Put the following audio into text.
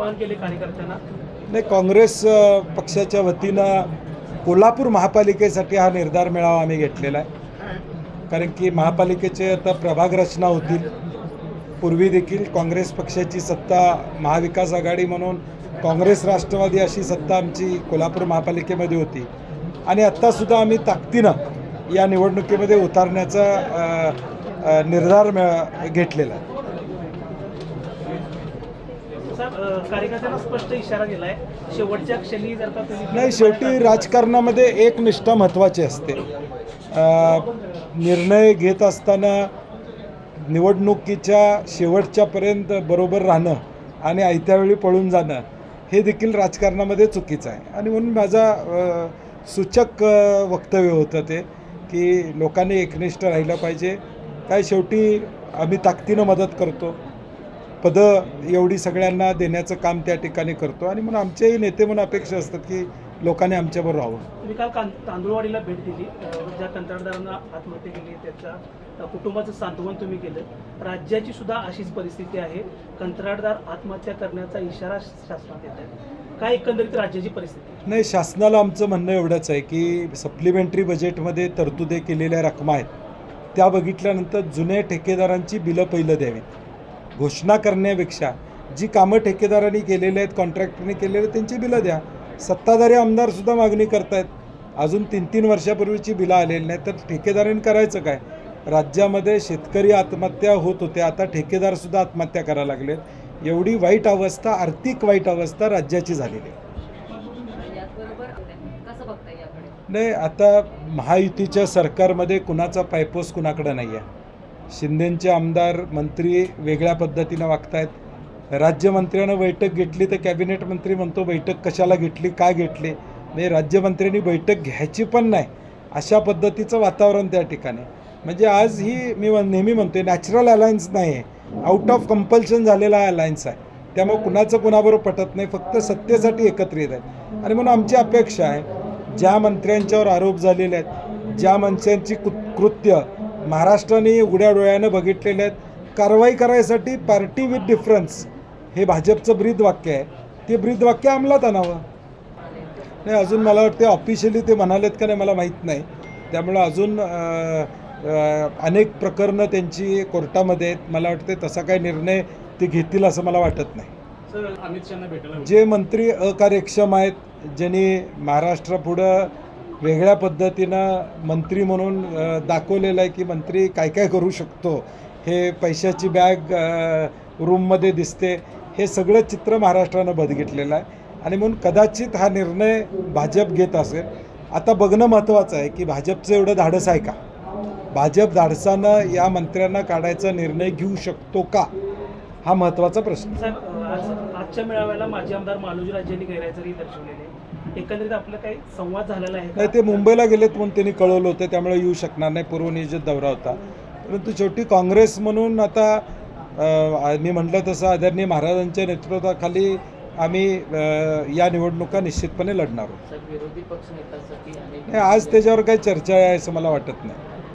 आवाहन केले कार्यकर्त्यांना? नाही काँग्रेस पक्षाच्या वतीनं कोल्हापूर महापालिकेसाठी हा निर्धार मेळावा आम्ही घेतलेला आहे. कारण की महापालिकेचे आता प्रभाग रचना होतील. पूर्वी देखील काँग्रेस पक्षाची सत्ता महाविकास आघाडी म्हणून काँग्रेस राष्ट्रवादी अशी सत्ता आमची कोल्हापूर महापालिकेमध्ये होती. आणि आत्तासुद्धा आम्ही ताकदीनं या निवडणुकीमध्ये उतारण्याचा निर्धार घेतलेला आहे. साहेब कार्यकर्त्यांना स्पष्ट इशारा दिलाय. शेवटच्या क्षणी जर का नाही शेवटी राजकारणामध्ये एक निष्ठा महत्त्वाची असते निर्णय घेत असताना निवडणुकीच्या शेवटच्यापर्यंत बरोबर राहणं आणि आयत्या वेळी पळून जाणं हे देखील राजकारणामध्ये चुकीचं आहे. आणि म्हणून माझा सूचक वक्तव्य होतं ते की लोकांनी एकनिष्ठ राहिलं पाहिजे. काय शेवटी आम्ही ताकदीनं मदत करतो. पदं एवढी सगळ्यांना देण्याचं काम त्या ठिकाणी करतो आणि म्हणून आमचेही नेते म्हणून अपेक्षा असतात की लोकांनी आमच्याबरोबर राहावं. तुम्ही काल कां तांदूळवाडीला भेट दिली. ज्या कंत्राटदारांना आत्महत्या केली त्याच्या कुटुंबाचं सांत्वन तुम्ही केलं. राज्याची सुद्धा अशीच परिस्थिती आहे. कंत्राटदार आत्महत्या करण्याचा इशारा शासनात येत आहे काय एकंदरीत राज्याची परिस्थिती? नाही शासनाला आमचं म्हणणं एवढंच आहे की सप्लिमेंटरी बजेटमध्ये तरतुदी केलेल्या रकमा आहेत. त्या बघितल्यानंतर जुन्या ठेकेदारांची बिलं पहिलं द्यावीत. घोषणा करण्यापेक्षा जी कामं ठेकेदारांनी केलेली आहेत कॉन्ट्रॅक्टरनी केलेली आहेत त्यांची बिलं द्या. सत्ताधारी आमदारसुद्धा मागणी करतायत. अजून तीन तीन वर्षापूर्वीची बिलं आलेली नाही तर ठेकेदारांनी करायचं काय? राज्यामध्ये शेतकरी आत्महत्या होत होत्या आता ठेकेदारसुद्धा आत्महत्या करायला लागलेत. एवढी वाईट अवस्था आर्थिक वाईट अवस्था राज्याची झालेली आहे. नाही आता महायुतीच्या सरकारमध्ये कुणाचा पायपोस कुणाकडं नाही आहे शिंदेंचे आमदार मंत्री वेगळ्या पद्धतीनं वागतायत. राज्यमंत्र्यानं बैठक घेतली तर कॅबिनेट मंत्री म्हणतो बैठक कशाला घेतली काय घेतली? नाही राज्यमंत्र्यांनी बैठक घ्यायची पण नाही. अशा पद्धतीचं वातावरण त्या ठिकाणी. म्हणजे आज ही मी नेहमी म्हणतोय नॅचरल अलायन्स नाही आहे आउट ऑफ कंपल्शन झालेला अलायन्स आहे. त्यामुळे कुणाचं कुणाबरोबर पटत नाही फक्त सत्तेसाठी येत आहेत. आणि म्हणून आमची अपेक्षा आहे ज्या मंत्र्यांच्यावर आरोप झालेले आहेत ज्या मंत्र्यांची कृ कृत्य महाराष्ट्राने उघड्या डोळ्यानं बघितलेले आहेत. कारवाई करायसाठी पार्टी विथ डिफरन्स हे भाजपचं ब्रीद वाक्य आहे. ते ब्रीद वाक्य अंमलात आणावं. नाही अजून मला वाटते ऑफिशियली ते म्हणालेत का नाही मला माहीत नाही. त्यामुळं अजून अनेक प्रकरणं त्यांची कोर्टामध्ये आहेत. मला वाटते तसा काही निर्णय ते घेतील असं मला वाटत नाही. जे मंत्री अकार्यक्षम आहेत ज्यांनी महाराष्ट्रापुढं वेगळ्या पद्धतीनं मंत्री म्हणून दाखवलेलं आहे की मंत्री काय काय करू शकतो. हे पैशाची बॅग रूममध्ये दिसते. हे सगळं चित्र महाराष्ट्रानं बघितलेलं आहे. आणि म्हणून कदाचित हा निर्णय भाजप घेत असेल. आता बघणं महत्त्वाचं आहे की भाजपचं एवढं धाडस आहे का? भाजप धाडसानं या मंत्र्यांना काढायचा निर्णय घेऊ शकतो का? हा महत्त्वाचा प्रश्न. आजच्या मेळाव्याला माजी आमदार मालोजी राज्यांनी गैरहजेरी दर्शवलेली एकंदरीत आपलं काही संवाद झालेला आहे नाही? ते मुंबईला गेलेत म्हणून त्यांनी कळवलं होतं त्यामुळे येऊ शकणार नाही. पूर्वनियोजित दौरा होता. परंतु शेवटी काँग्रेस म्हणून आता मी म्हटलं तसं आदरणीय महाराजांच्या नेतृत्वाखाली आम्ही या निवडणुका निश्चितपणे लढणार आहोत. साहेब विरोधी पक्ष नेत्यांसाठी अनेक नाही, आज त्याच्यावर काही चर्चा आहे असं मला वाटत नाही.